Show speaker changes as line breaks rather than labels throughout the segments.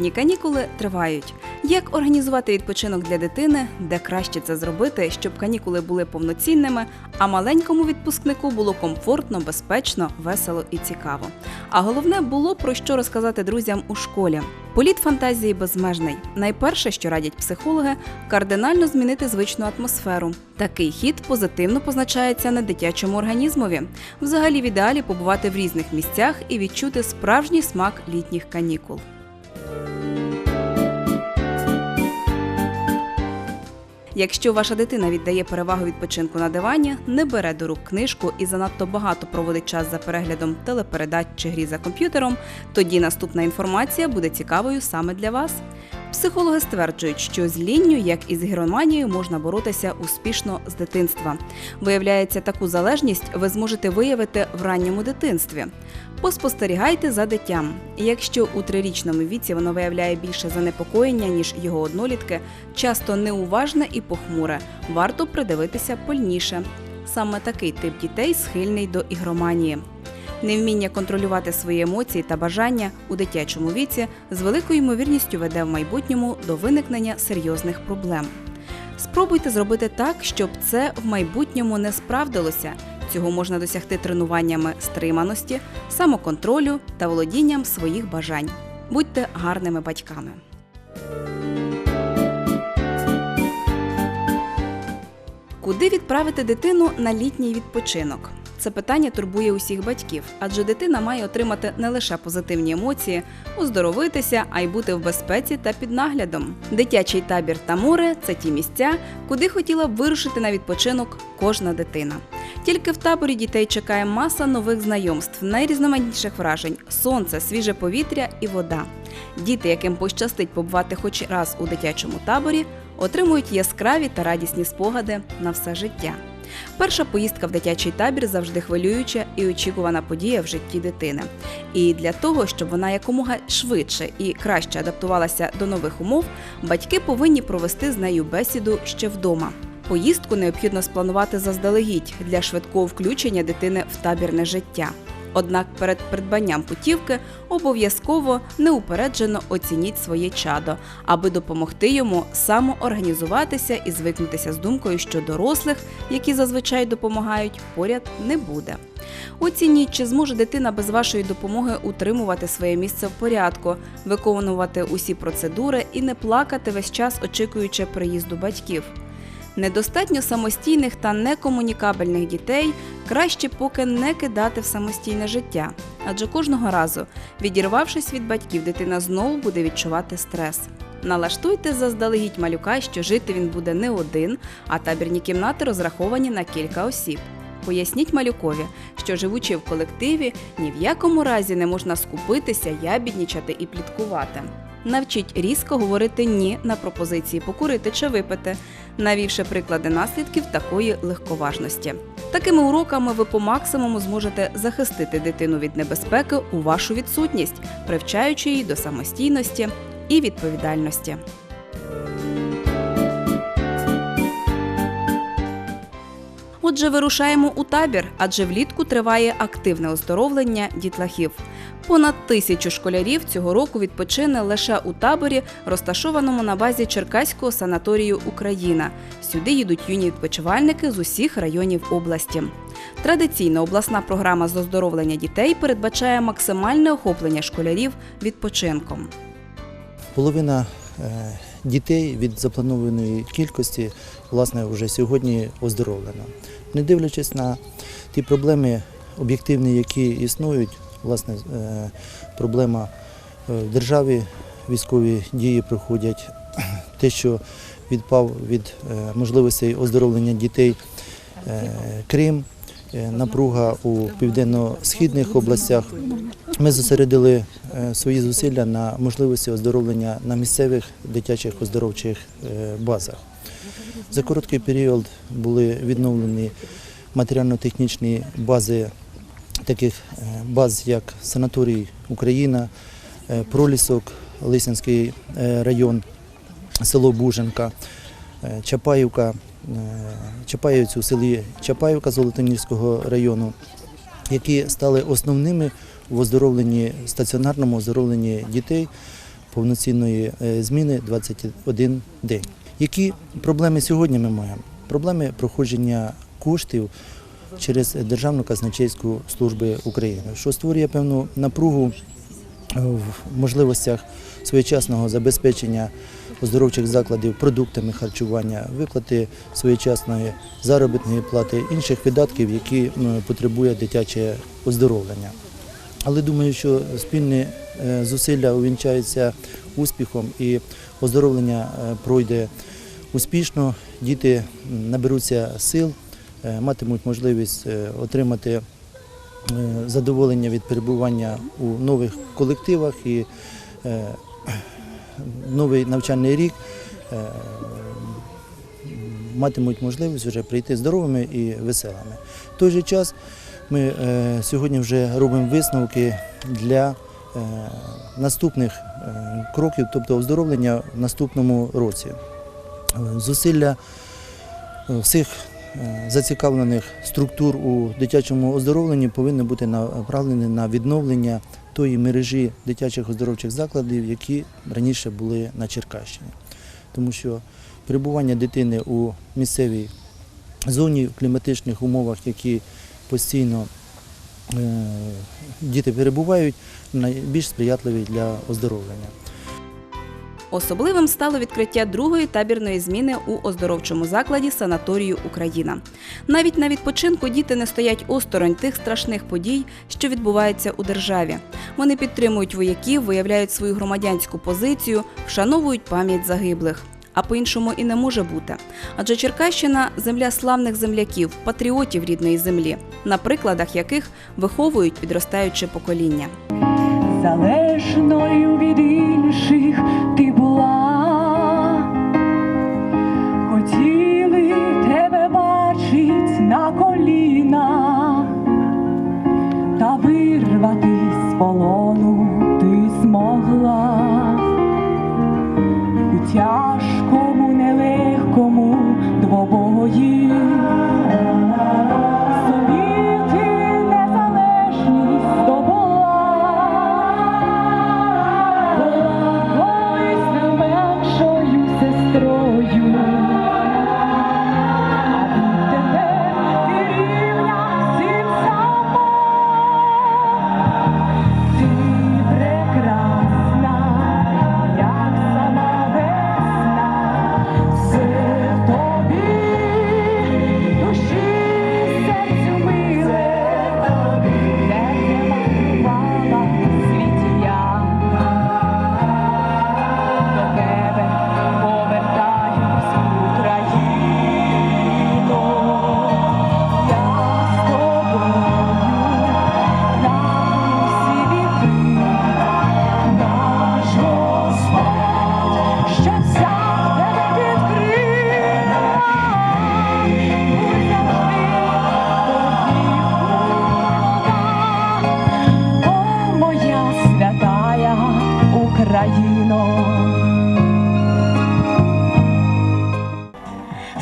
Літні канікули тривають. Як організувати відпочинок для дитини, де краще це зробити, щоб канікули були повноцінними, а маленькому відпускнику було комфортно, безпечно, весело і цікаво. А головне було про що розказати друзям у школі. Політ фантазії безмежний. Найперше, що радять психологи, кардинально змінити звичну атмосферу. Такий хід позитивно позначається на дитячому організмові. Взагалі, в ідеалі побувати в різних місцях і відчути справжній смак літніх канікул. Якщо ваша дитина віддає перевагу відпочинку на дивані, не бере до рук книжку і занадто багато проводить час за переглядом телепередач чи грі за комп'ютером, тоді наступна інформація буде цікавою саме для вас. Психологи стверджують, що з лінню, як і з гіроманією, можна боротися успішно з дитинства. Виявляється, таку залежність ви зможете виявити в ранньому дитинстві. Поспостерігайте за дитям. Якщо у трирічному віці воно виявляє більше занепокоєння, ніж його однолітки, часто неуважне і похмуре, варто придивитися пильніше. Саме такий тип дітей схильний до ігроманії. Невміння контролювати свої емоції та бажання у дитячому віці з великою ймовірністю веде в майбутньому до виникнення серйозних проблем. Спробуйте зробити так, щоб це в майбутньому не справдилося. Цього можна досягти тренуваннями стриманості, самоконтролю та володінням своїх бажань. Будьте гарними батьками. Куди відправити дитину на літній відпочинок? Це питання турбує усіх батьків, адже дитина має отримати не лише позитивні емоції, оздоровитися, а й бути в безпеці та під наглядом. Дитячий табір та море це ті місця, куди хотіла б вирушити на відпочинок кожна дитина. Тільки в таборі дітей чекає маса нових знайомств, найрізноманітніших вражень: сонце, свіже повітря і вода. Діти, яким пощастить побувати хоч раз у дитячому таборі, отримують яскраві та радісні спогади на все життя. Перша поїздка в дитячий табір завжди хвилююча і очікувана подія в житті дитини. І для того, щоб вона якомога швидше і краще адаптувалася до нових умов, батьки повинні провести з нею бесіду ще вдома. Поїздку необхідно спланувати заздалегідь для швидкого включення дитини в табірне життя. Однак перед придбанням путівки обов'язково неупереджено оцініть своє чадо, аби допомогти йому самоорганізуватися і звикнутися з думкою, що дорослих, які зазвичай допомагають, поряд не буде. Оцініть, чи зможе дитина без вашої допомоги утримувати своє місце в порядку, виконувати усі процедури і не плакати весь час, очікуючи приїзду батьків. Недостатньо самостійних та некомунікабельних дітей краще поки не кидати в самостійне життя, адже кожного разу, відірвавшись від батьків, дитина знову буде відчувати стрес. Налаштуйте заздалегідь малюка, що жити він буде не один, а табірні кімнати розраховані на кілька осіб. Поясніть малюкові, що живучи в колективі, ні в якому разі не можна скупитися, ябіднічати і пліткувати. Навчіть різко говорити ні на пропозиції покурити чи випити, навівши приклади наслідків такої легковажності. Такими уроками ви по максимуму зможете захистити дитину від небезпеки у вашу відсутність, привчаючи її до самостійності і відповідальності. Отже, вирушаємо у табір, адже влітку триває активне оздоровлення дітлахів. Понад тисячу школярів цього року відпочине лише у таборі, розташованому на базі Черкаського санаторію Україна. Сюди їдуть юні відпочивальники з усіх районів області. Традиційна обласна програма з оздоровлення дітей передбачає максимальне охоплення школярів відпочинком.
Половина е, дітей від запланованої кількості власне вже сьогодні оздоровлена. Не дивлячись на ті проблеми об'єктивні, які існують, власне, е, проблема е, в державі, військові дії проходять, те, що відпав від е, можливостей оздоровлення дітей Крим, напруга у південно-східних областях. Ми зосередили е, свої зусилля на можливості оздоровлення на місцевих дитячих оздоровчих е, базах. За короткий період були відновлені матеріально-технічні бази таких е, баз, як санаторій Україна, е, Пролісок, Лисянський е, район, село Буженка, е, Чапаївка, е, Чапаївці у селі Чапаївка Золотоніського району, які стали основними в оздоровленні, стаціонарному оздоровленні дітей повноцінної е, зміни 21 день. Які проблеми сьогодні ми маємо? Проблеми проходження коштів через Державну казначейську службу України, що створює певну напругу е, в можливостях своєчасного забезпечення оздоровчих закладів продуктами харчування, виплати своєчасної заробітної плати, інших видатків, які потребує дитяче оздоровлення. Але думаю, що спільні е, зусилля увінчаються успіхом і оздоровлення е, пройде успішно. Діти наберуться сил, е, матимуть можливість отримати задоволення від перебування у нових колективах і новий навчальний рік е, матимуть можливість вже прийти здоровими і веселими. В той же час ми е, сьогодні вже робимо висновки для е, наступних кроків, тобто оздоровлення в наступному році. Зусилля всіх зацікавлених структур у дитячому оздоровленні повинні бути направлені на відновлення тої мережі дитячих оздоровчих закладів, які раніше були на Черкащині. Тому що перебування дитини у місцевій зоні в кліматичних умовах, які постійно е, діти перебувають, найбільш сприятливі для оздоровлення.
Особливим стало відкриття другої табірної зміни у оздоровчому закладі санаторію Україна. Навіть на відпочинку діти не стоять осторонь тих страшних подій, що відбуваються у державі. Вони підтримують вояків, виявляють свою громадянську позицію, вшановують пам'ять загиблих. А по-іншому і не може бути. Адже Черкащина земля славних земляків, патріотів рідної землі, на прикладах яких виховують підростаюче покоління.
залежною від полону ти змогла. У тяжкому, нелегкому двобої. Україно.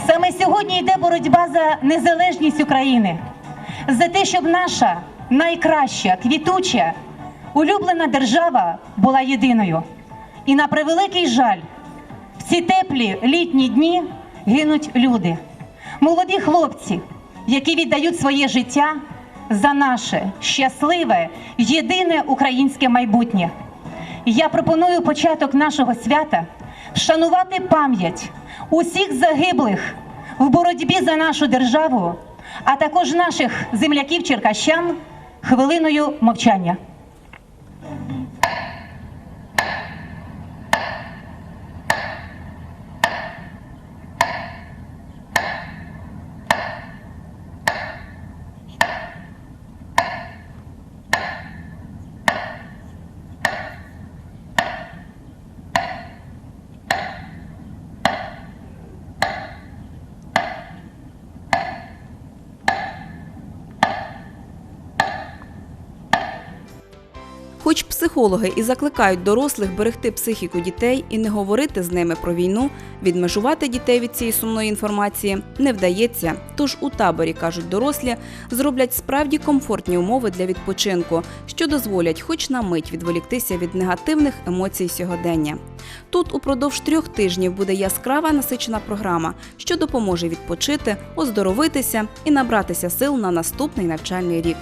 Саме сьогодні йде боротьба за незалежність України, за те, щоб наша найкраща, квітуча, улюблена держава була єдиною. І на превеликий жаль, в ці теплі літні дні гинуть люди, молоді хлопці, які віддають своє життя за наше щасливе, єдине українське майбутнє. Я пропоную початок нашого свята вшанувати пам'ять усіх загиблих в боротьбі за нашу державу, а також наших земляків черкащан хвилиною мовчання.
Психологи і закликають дорослих берегти психіку дітей і не говорити з ними про війну, відмежувати дітей від цієї сумної інформації не вдається. Тож у таборі кажуть дорослі, зроблять справді комфортні умови для відпочинку, що дозволять, хоч на мить, відволіктися від негативних емоцій сьогодення. Тут упродовж трьох тижнів буде яскрава насичена програма, що допоможе відпочити, оздоровитися і набратися сил на наступний навчальний рік.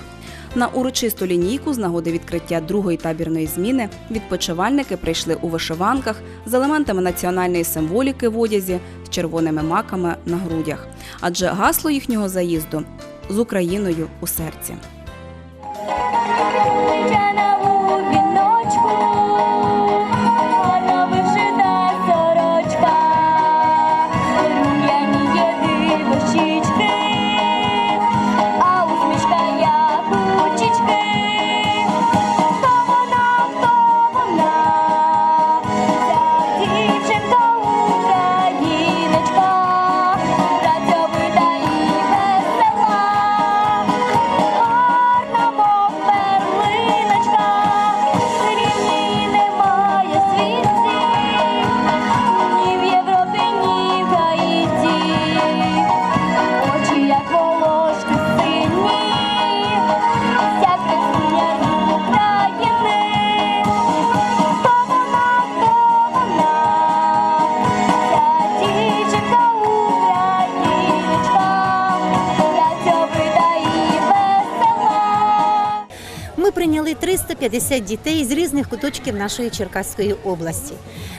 На урочисту лінійку з нагоди відкриття другої табірної зміни відпочивальники прийшли у вишиванках з елементами національної символіки в одязі з червоними маками на грудях. Адже гасло їхнього заїзду з Україною у серці.
350 дітей з різних куточків нашої Черкаської області.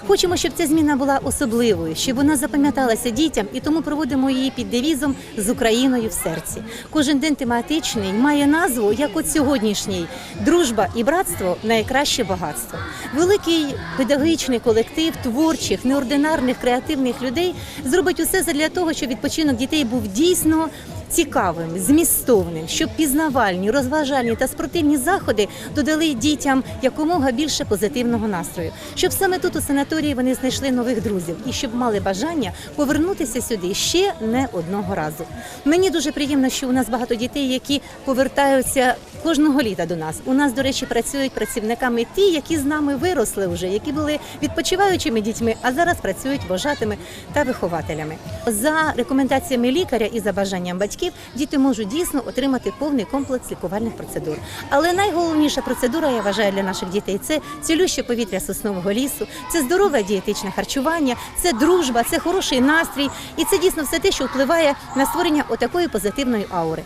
Хочемо, щоб ця зміна була особливою, щоб вона запам'яталася дітям, і тому проводимо її під девізом з Україною в серці. Кожен день тематичний має назву, як от сьогоднішній дружба і братство найкраще багатство. Великий педагогічний колектив творчих, неординарних, креативних людей зробить усе для того, щоб відпочинок дітей був дійсно цікавим, змістовним, щоб пізнавальні, розважальні та спортивні заходи додали дітям якомога більше позитивного настрою, щоб саме тут у санаторії вони знайшли нових друзів і щоб мали бажання повернутися сюди ще не одного разу. Мені дуже приємно, що у нас багато дітей, які повертаються кожного літа до нас. У нас, до речі, працюють працівниками ті, які з нами виросли вже, які були відпочиваючими дітьми, а зараз працюють вожатими та вихователями. За рекомендаціями лікаря і за бажанням батьків діти можуть дійсно отримати повний комплекс лікувальних процедур. Але найголовніша процедура, я вважаю, для наших дітей це цілюще повітря соснового лісу, це здорове дієтичне харчування, це дружба, це хороший настрій, і це дійсно все те, що впливає на створення отакої позитивної аури.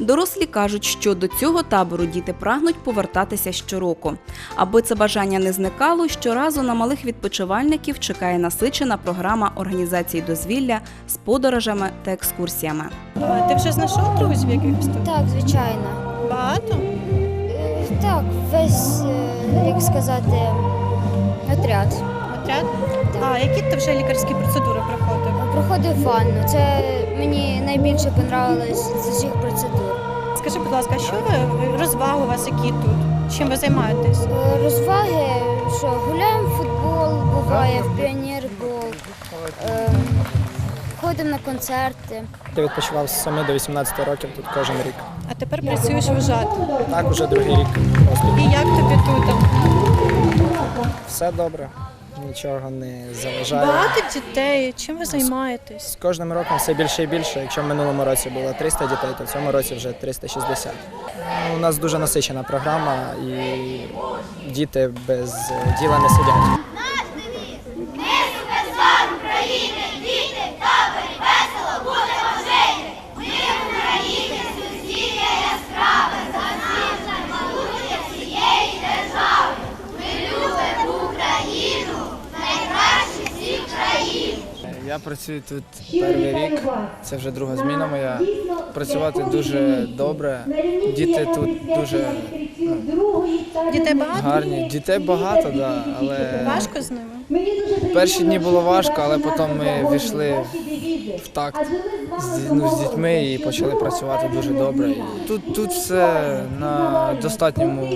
Дорослі кажуть, що до цього табору діти прагнуть повертатися щороку. Аби це бажання не зникало, щоразу на малих відпочивальників чекає насичена програма організації дозвілля з подорожами та екскурсіями.
Ти вже знайшов друзів якихось тут?
Так, звичайно.
Багато?
Е, Так, весь, е, як сказати, отряд.
Отряд? А які ти вже лікарські процедури
проходив? Ванну. Це мені найбільше понравилось з усіх процедур.
Скажи, будь ласка, що ви розваги у вас які тут? Чим ви займаєтесь?
Е, Розваги, що гуляємо в футбол, буває в піонербол, е, ходимо на концерти.
Я відпочивав з 7 до 18 років тут кожен рік.
А тепер працюєш вожатим.
Так, уже другий рік.
І як тобі тут?
Все добре, нічого не заважає.
Багато дітей. Чим ви займаєтесь?
З кожним роком все більше і більше. Якщо в минулому році було 300 дітей, то в цьому році вже 360. Ну, У нас дуже насичена програма і діти без діла не сидять.
Я працюю тут перший рік, це вже друга зміна моя. Працювати дуже добре. Діти тут дуже
Дітей багато?
гарні. Дітей багато, да, але
Важко з ними?
перші дні було важко, але потім ми війшли в такт з, ну, з дітьми і почали працювати дуже добре. І тут, тут все на достатньому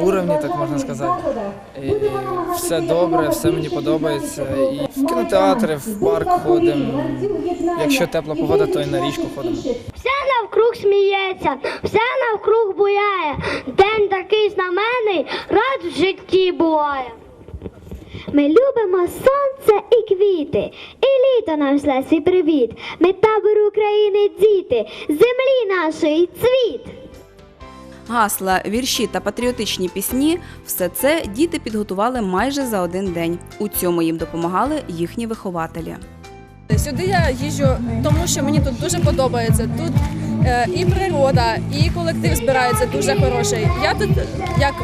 уровні, так можна сказати. І все добре, все мені подобається. І в кінотеатри, в парк ходимо. Якщо тепла погода, то і на річку ходимо.
Вся навкруг сміється, все навкруг буяє. День такий знаменний, рад в житті буває. Ми любимо сонце і квіти, і літо нам шле свій привіт. Ми табор України діти, землі нашої цвіт.
Гасла, вірші та патріотичні пісні все це діти підготували майже за один день. У цьому їм допомагали їхні вихователі.
Сюди я їжджу, тому що мені тут дуже подобається. Тут е, і природа, і колектив збирається дуже хороший. Я тут як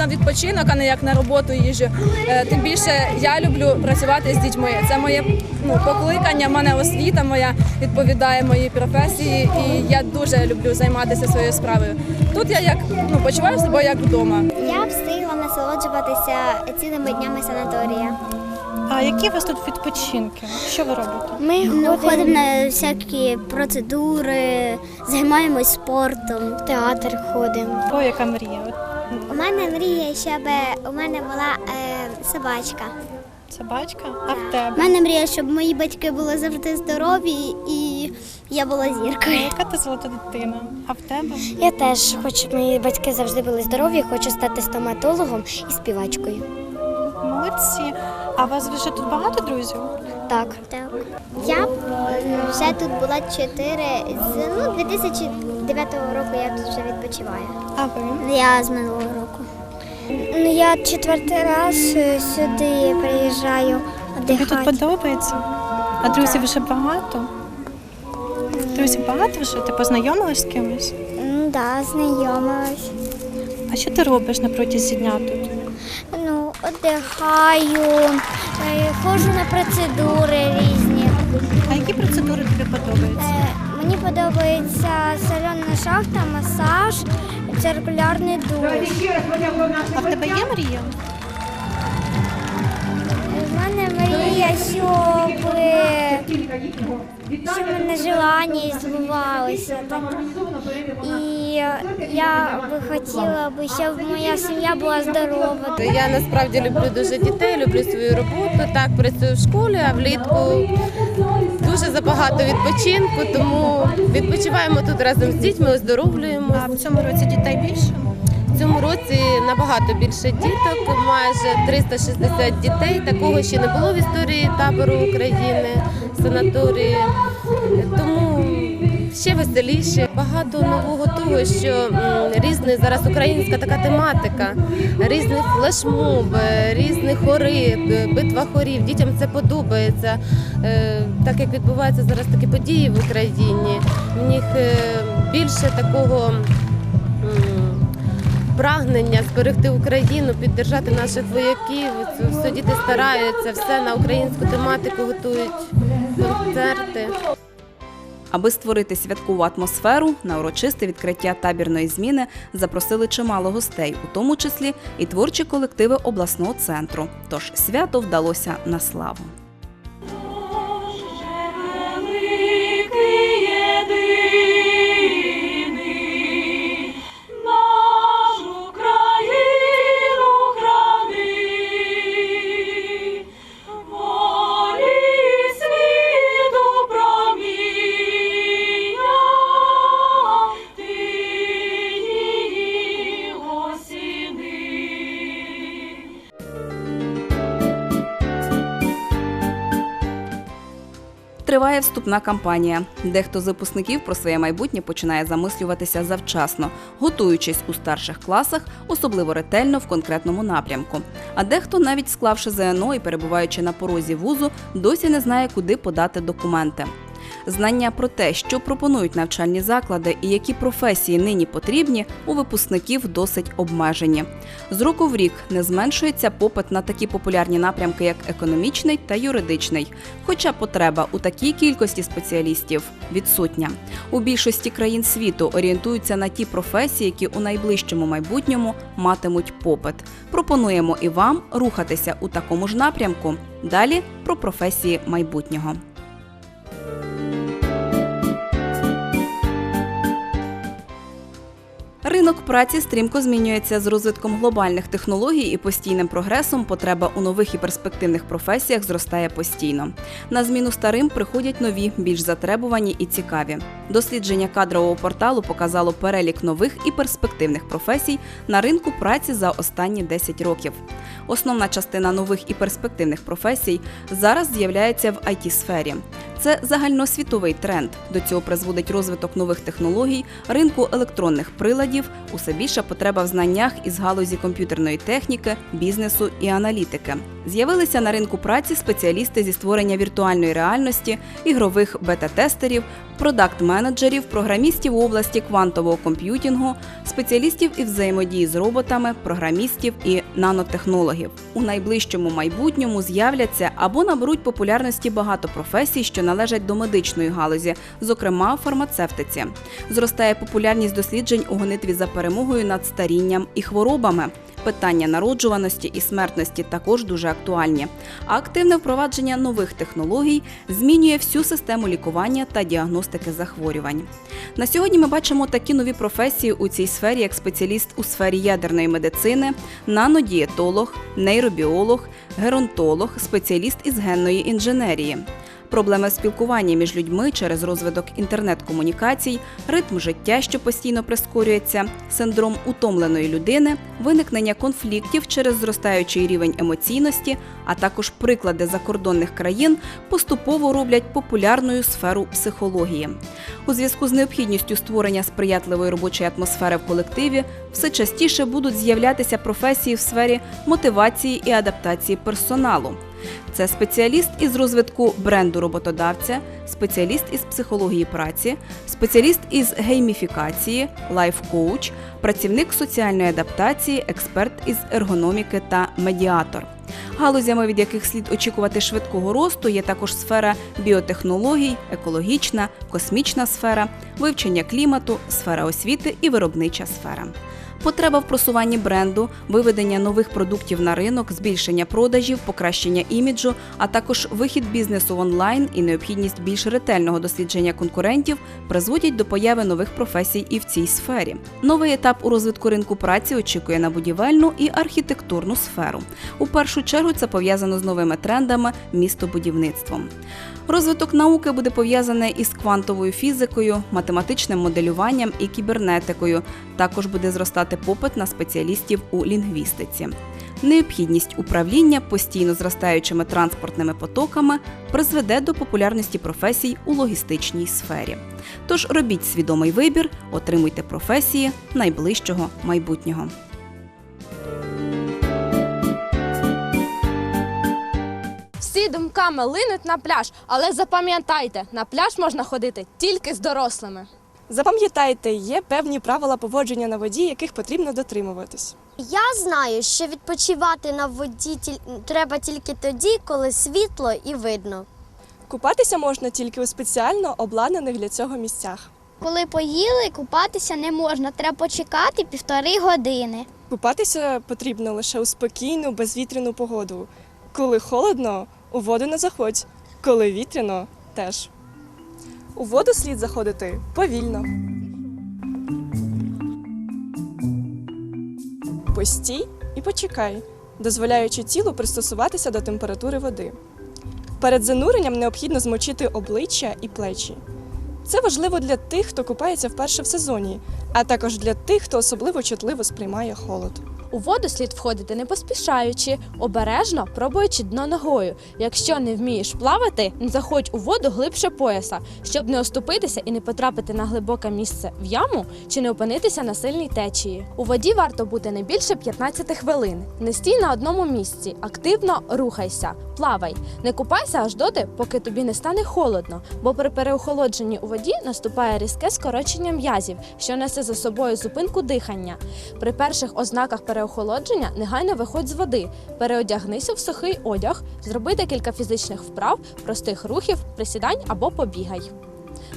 на відпочинок, а не як на роботу їжджу. Е, тим більше я люблю працювати з дітьми. Це моє ну, покликання, в мене освіта моя відповідає моїй професії, і я дуже люблю займатися своєю справою. Тут я як ну почуваю себе як вдома.
Я встигла насолоджуватися цілими днями санаторія.
А які у вас тут відпочинки? Що ви робите?
Ми ходимо на всякі процедури, займаємось спортом, в театр ходимо.
О, яка мрія?
Мене мрія, щоб у мене була е, собачка.
Собачка? А в
У мене мрія, щоб мої батьки були завжди здорові і я була зіркою.
яка ти золота дитина? А в тебе?
Я теж хочу, щоб мої батьки завжди були здорові, хочу стати стоматологом і співачкою.
Молодці. А у вас вже тут багато друзів?
Так. так. Я е, вже тут була 4, з ну, 2009 року я тут вже відпочиваю.
А ви?
Я з минулого року. Ну, я четвертий раз е, сюди приїжджаю
Тобі тут подобається? А друзів вже багато? Друзів багато вже? Ти познайомилась з кимось?
Ну, да, знайомилась.
А що ти робиш на протязі дня тут?
Ну, одягаю, е, ходжу на процедури різні.
А які процедури тобі подобаються?
Е, Мені подобається шахта, масаж, циркулярний душ.
А в тебе є мрія?
У мене мрія, щоб, е, щоб мене желання збувалося. Так. І я би хотіла, би, щоб моя сім'я була здорова.
Я насправді люблю дуже дітей, люблю свою роботу. Так працюю в школі, а влітку дуже забагато відпочинку, тому відпочиваємо тут разом з дітьми, оздоровлюємо.
А в цьому році дітей більше?
В цьому році набагато більше діток, майже 360 дітей. Такого ще не було в історії табору України, санаторії. Тому ще веселіше. Багато нового того, що м, різний зараз українська така тематика, різний флешмоб, е, різні хори, битва хорів. Дітям це подобається. Е, Так як відбуваються зараз такі події в Україні, в них е, більше такого. Прагнення зберегти Україну, піддержати наших вояків. Все діти стараються, все на українську тематику готують концерти.
Аби створити святкову атмосферу, на урочисте відкриття табірної зміни запросили чимало гостей, у тому числі і творчі колективи обласного центру. Тож свято вдалося на славу. Триває вступна кампанія. Дехто з випускників про своє майбутнє починає замислюватися завчасно, готуючись у старших класах, особливо ретельно в конкретному напрямку. А дехто, навіть склавши ЗНО і перебуваючи на порозі вузу, досі не знає, куди подати документи. Знання про те, що пропонують навчальні заклади і які професії нині потрібні, у випускників досить обмежені. З року в рік не зменшується попит на такі популярні напрямки, як економічний та юридичний. Хоча потреба у такій кількості спеціалістів відсутня. У більшості країн світу орієнтуються на ті професії, які у найближчому майбутньому матимуть попит. Пропонуємо і вам рухатися у такому ж напрямку. Далі про професії майбутнього. Ринок праці стрімко змінюється з розвитком глобальних технологій і постійним прогресом. Потреба у нових і перспективних професіях зростає постійно. На зміну старим приходять нові, більш затребувані і цікаві. Дослідження кадрового порталу показало перелік нових і перспективних професій на ринку праці за останні 10 років. Основна частина нових і перспективних професій зараз з'являється в it сфері Це загальноосвітовий тренд. До цього призводить розвиток нових технологій, ринку електронних приладів, усе більша потреба в знаннях із галузі комп'ютерної техніки, бізнесу і аналітики. З'явилися на ринку праці спеціалісти зі створення віртуальної реальності, ігрових бета-тестерів, продакт-менеджерів, програмістів у області квантового комп'ютінгу, спеціалістів із взаємодії з роботами, програмістів і нанотехнологів. У найближчому майбутньому з'являться або наберуть популярності багато професій, що належать до медичної галузі, зокрема фармацевтиці. Зростає популярність досліджень у гонитві за перемогою над старінням і хворобами. Питання народжуваності і смертності також дуже актуальні. Активне впровадження нових технологій змінює всю систему лікування та діагностики захворювань. На сьогодні ми бачимо такі нові професії у цій сфері, як спеціаліст у сфері ядерної медицини, нанодієтолог, нейробіолог, геронтолог, спеціаліст із генної інженерії. Проблеми спілкування між людьми через розвиток інтернет-комунікацій, ритм життя, що постійно прискорюється, синдром утомленої людини, виникнення конфліктів через зростаючий рівень емоційності, а також приклади закордонних країн поступово роблять популярною сферу психології. У зв'язку з необхідністю створення сприятливої робочої атмосфери в колективі все частіше будуть з'являтися професії в сфері мотивації і адаптації персоналу. Це спеціаліст із розвитку бренду роботодавця, спеціаліст із психології праці, спеціаліст із гейміфікації, лайф-коуч, працівник соціальної адаптації, експерт із ергономіки та медіатор. Галузями, від яких слід очікувати швидкого росту, є також сфера біотехнологій, екологічна, космічна сфера, вивчення клімату, сфера освіти і виробнича сфера. Потреба в просуванні бренду, виведення нових продуктів на ринок, збільшення продажів, покращення іміджу, а також вихід бізнесу онлайн і необхідність більш ретельного дослідження конкурентів призводять до появи нових професій і в цій сфері. Новий етап у розвитку ринку праці очікує на будівельну і архітектурну сферу. У першу чергу це пов'язано з новими трендами містобудівництвом. Розвиток науки буде пов'язаний із квантовою фізикою, математичним моделюванням і кібернетикою. Також буде зростати попит на спеціалістів у лінгвістиці. Необхідність управління постійно зростаючими транспортними потоками призведе до популярності професій у логістичній сфері. Тож робіть свідомий вибір, отримуйте професії найближчого майбутнього.
Всі линуть на пляж, але запам'ятайте, на пляж можна ходити тільки з дорослими.
Запам'ятайте, є певні правила поводження на воді, яких потрібно дотримуватись.
Я знаю, що відпочивати на воді тіль- треба тільки тоді, коли світло і видно.
Купатися можна тільки у спеціально обладнаних для цього місцях.
Коли поїли, купатися не можна, треба почекати півтори години.
Купатися потрібно лише у спокійну, безвітряну погоду. Коли холодно, у воду не заходь. Коли вітряно, теж. У воду слід заходити повільно. Постій і почекай, дозволяючи тілу пристосуватися до температури води. Перед зануренням необхідно змочити обличчя і плечі. Це важливо для тих, хто купається вперше в сезоні, а також для тих, хто особливо чутливо сприймає холод.
У воду слід входити не поспішаючи, обережно пробуючи дно ногою. Якщо не вмієш плавати, заходь у воду глибше пояса, щоб не оступитися і не потрапити на глибоке місце в яму чи не опинитися на сильній течії. У воді варто бути не більше 15 хвилин. Не стій на одному місці, активно рухайся, плавай. Не купайся аж доти, поки тобі не стане холодно, бо при переохолодженні у воді наступає різке скорочення м'язів, що несе за собою зупинку дихання. При перших ознаках переохолодження негайно виходь з води, переодягнися в сухий одяг, зроби декілька фізичних вправ, простих рухів, присідань або побігай.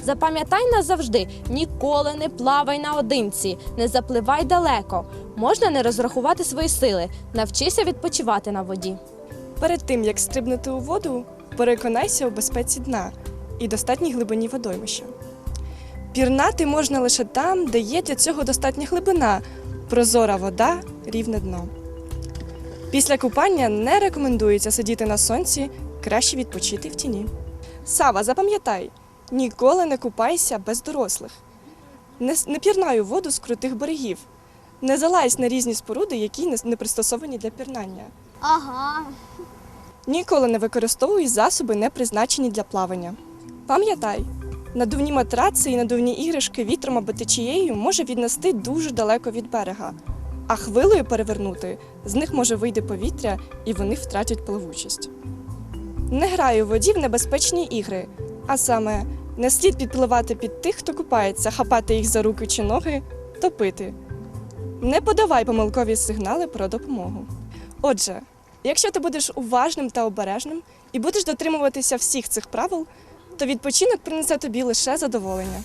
Запам'ятай назавжди, ніколи не плавай наодинці, не запливай далеко. Можна не розрахувати свої сили, навчися відпочивати на воді.
Перед тим як стрибнути у воду, переконайся у безпеці дна і достатній глибині водоймища. Пірнати можна лише там, де є для цього достатня глибина, прозора вода, рівне дно. Після купання не рекомендується сидіти на сонці, краще відпочити в тіні. Сава, запам'ятай, ніколи не купайся без дорослих. Не, не пірнай у воду з крутих берегів. Не залазь на різні споруди, які не, не пристосовані для пірнання.
Ага.
Ніколи не використовуй засоби, не призначені для плавання. Пам'ятай, надувні матраци і надувні іграшки вітром або течією може віднести дуже далеко від берега, а хвилею перевернути з них може вийти повітря і вони втратять пливучість. Не грай у воді в небезпечні ігри, а саме не слід підпливати під тих, хто купається, хапати їх за руки чи ноги, топити. Не подавай помилкові сигнали про допомогу. Отже, Якщо ти будеш уважним та обережним і будеш дотримуватися всіх цих правил, то відпочинок принесе тобі лише задоволення.